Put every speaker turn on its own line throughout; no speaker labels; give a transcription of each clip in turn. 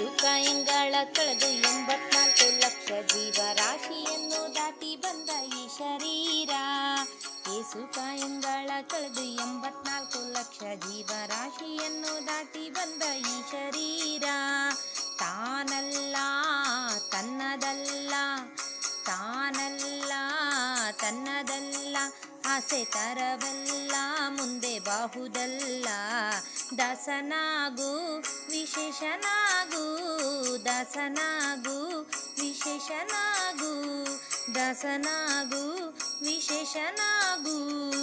ಏಸು ಎಂಗಳ ಕಳೆದು ಎಂಬತ್ನಾಲ್ಕು ಲಕ್ಷ ಜೀವರಾಶಿಯನ್ನು ದಾಟಿ ಬಂದ ಈ ಶರೀರ. ಏಸು ಎಂಗಳ ಕಳೆದು ಎಂಬತ್ನಾಲ್ಕು ಲಕ್ಷ ಜೀವರಾಶಿಯನ್ನು ದಾಟಿ ಬಂದ ಈ ಶರೀರ. ತಾನಲ್ಲ, ತನ್ನದಲ್ಲ ತಾನಲ್ಲ, ತನ್ನದಲ್ಲ, ಆಸೆ ತರವಲ್ಲ ಮುಂದೆ ಬಾಹುದಲ್ಲ. ದಾಸನಾಗು ವಿಶೇಷನಾಗು ದಾಸನಾಗು ವಿಶೇಷನಾಗು ದಾಸನಾಗು ವಿಶೇಷನಾಗು.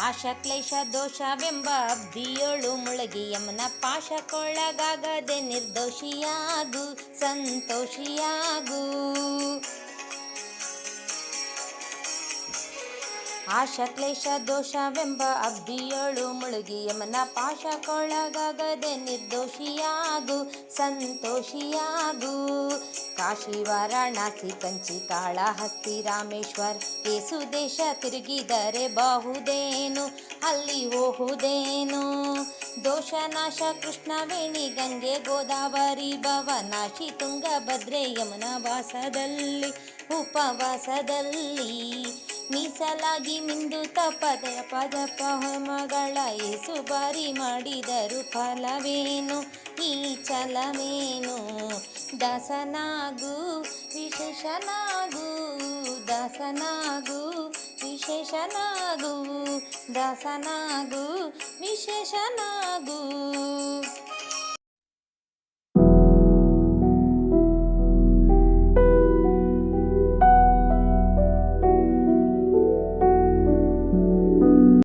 ಆಶ ಕ್ಲೇಶ ದೋಷವೆಂಬ ಅಬ್ದಿಯೊಳು ಮುಳುಗಿ ಯಮನ ಪಾಶಕ್ಕೊಳಗಾಗದೆ ನಿರ್ದೋಷಿಯಾಗು, ಸಂತೋಷಿಯಾಗು. ಆಶಕ್ಲೇಶ ದೋಷವೆಂಬ ಅಬ್ದಿಯೊಳು ಮುಳುಗಿ ಯಮನ ಪಾಶಕ್ಕೊಳಗಾಗದೆ ನಿರ್ದೋಷಿಯಾಗು, ಸಂತೋಷಿಯಾಗು. ಕಾಶಿ ವಾರಾಣಸಿ ಕಂಚಿ ಕಾಳಹಸ್ತಿ ರಾಮೇಶ್ವರ್ ದೇಶ ತಿರುಗಿದರೆ ಬಹುದೇನು, ಅಲ್ಲಿ ಹೋಹುದೇನು? ದೋಷನಾಶ ಕೃಷ್ಣವೇಣಿ ಗಂಗೆ, ಗೋದಾವರಿ, ಭವನಾಶಿ, ತುಂಗಭದ್ರೆ ಯಮುನ ವಾಸದಲ್ಲಿ ಉಪವಾಸದಲ್ಲಿ ಮೀಸಲಾಗಿ ಮಿಂದು ತಪದ ಪದ ಪಹಮಗಳ ಏಸು ಬಾರಿ ಮಾಡಿದರು ಫಲವೇನು? ಈ ಛಲವೇನು? ದಾಸನಾಗು ವಿಶೇಷನಾಗು ದಾಸನಾಗು ವಿಶೇಷನಾಗು ದಾಸನಾಗು ವಿಶೇಷನಾಗು